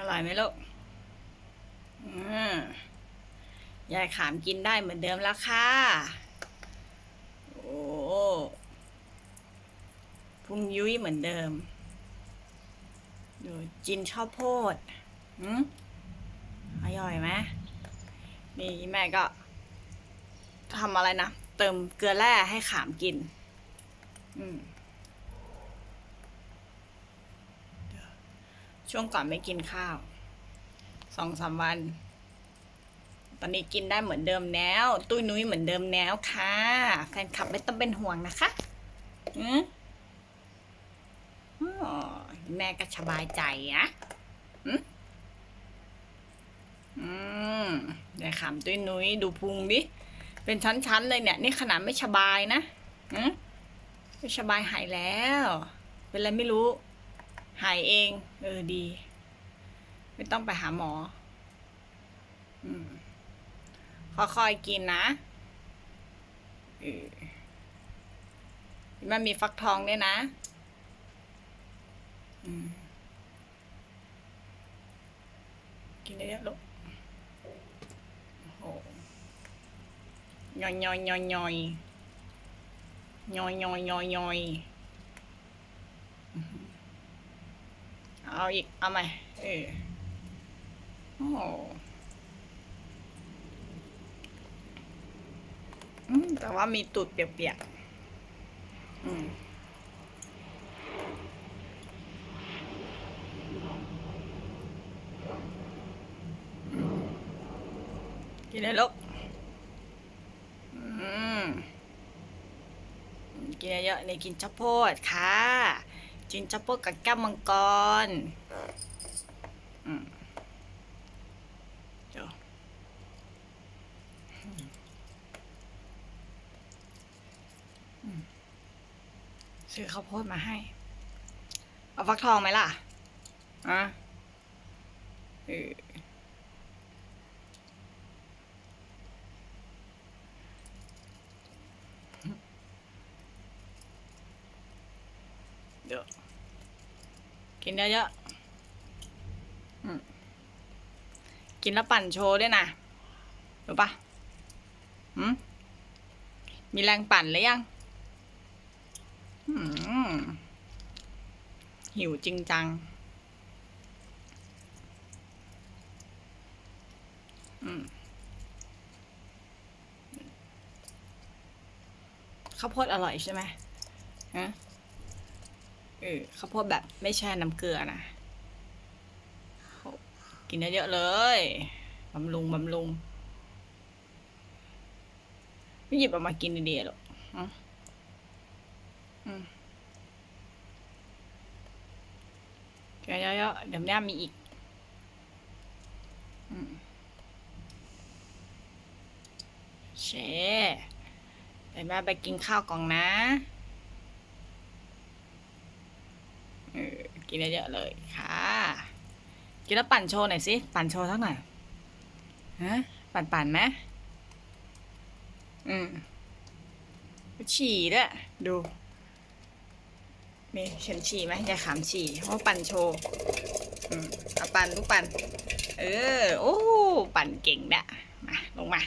อร่อยไหมลูกอืมยายขามกินได้เหมือนเดิมแล้วค่ะ โอ้พุงยุ้ยเหมือนเดิมดูจินชอบโพดอืมอร่อยไหมนี่แม่ก็ทำอะไรนะ เติมเกลือแร่ให้ขามกิน อืม ช่วงก่อนไม่กินข้าวสองสามวัน ตอนนี้กินได้เหมือนเดิมแล้ว ตุ้ยนุ้ยเหมือนเดิมแล้วค่ะ แฟนคลับไม่ต้องเป็นห่วงนะคะอืมอแม่ก็สบายใจนะอืมอืมเดี๋ยวขำตุ้ยนุ้ยดูพุงดิ เป็นชั้นๆเลยเนี่ย นี่ขนาดไม่สบายนะอืมไม่สบายหายแล้ว เป็นอะไรไม่รู้ หายเอง เออดี ไม่ต้องไปหาหมอ อืมค่อยๆกินนะออมันมีฟักทองด้วยนะ อืมกินได้เยอะลูกโอ้ย่อยย่อยย่อยย่อยย่อยย่อยย่อยย่อย เอาอีก เอาใหม่ เออ โอ้อืมแต่ว่ามีตูดเปียกๆ อืมกินเลยลูกอืมกินเยอะๆนี่กินข้าวโพดค่ะ จินจัปโปกับแก้วมังกรอืมเดี๋ยวซื้อข้าวโพดมาให้ เอาฟักทองไหมล่ะอะเออ เดี๋ยวกินเยอะๆกินแล้วปั่นโชว์ด้วยนะรู้ปะหืมมีแรงปั่นหรือยังหิวจริงจัง ข้าวโพดอร่อยใช่ไหมฮะ ออข้าวโพดแบบไม่แช่น้ำเกลือนะกินเยอะๆเลยบำรุงบำรุงไม่หยิบออกมากินดีๆหรอกกินเยอะๆเดี๋ยวแม่มีอีกเชเดี๋ยวแม่ไปกินข้าวกล่อนนะ เออ กินเยอะๆเลยค่ะ กินแล้วปั่นโชว์หน่อยสิ ปั่นโชว์สักหน่อยฮะปั่นปั่นไหมอืมฉี่ด้วยดูนี่ฉันฉี่ไหมยายขามฉี่เพราะปั่นโชว์อืมเอาปั่นลูกปั่นเออโอ้ปั่นเก่งเนี่ยมาลงมา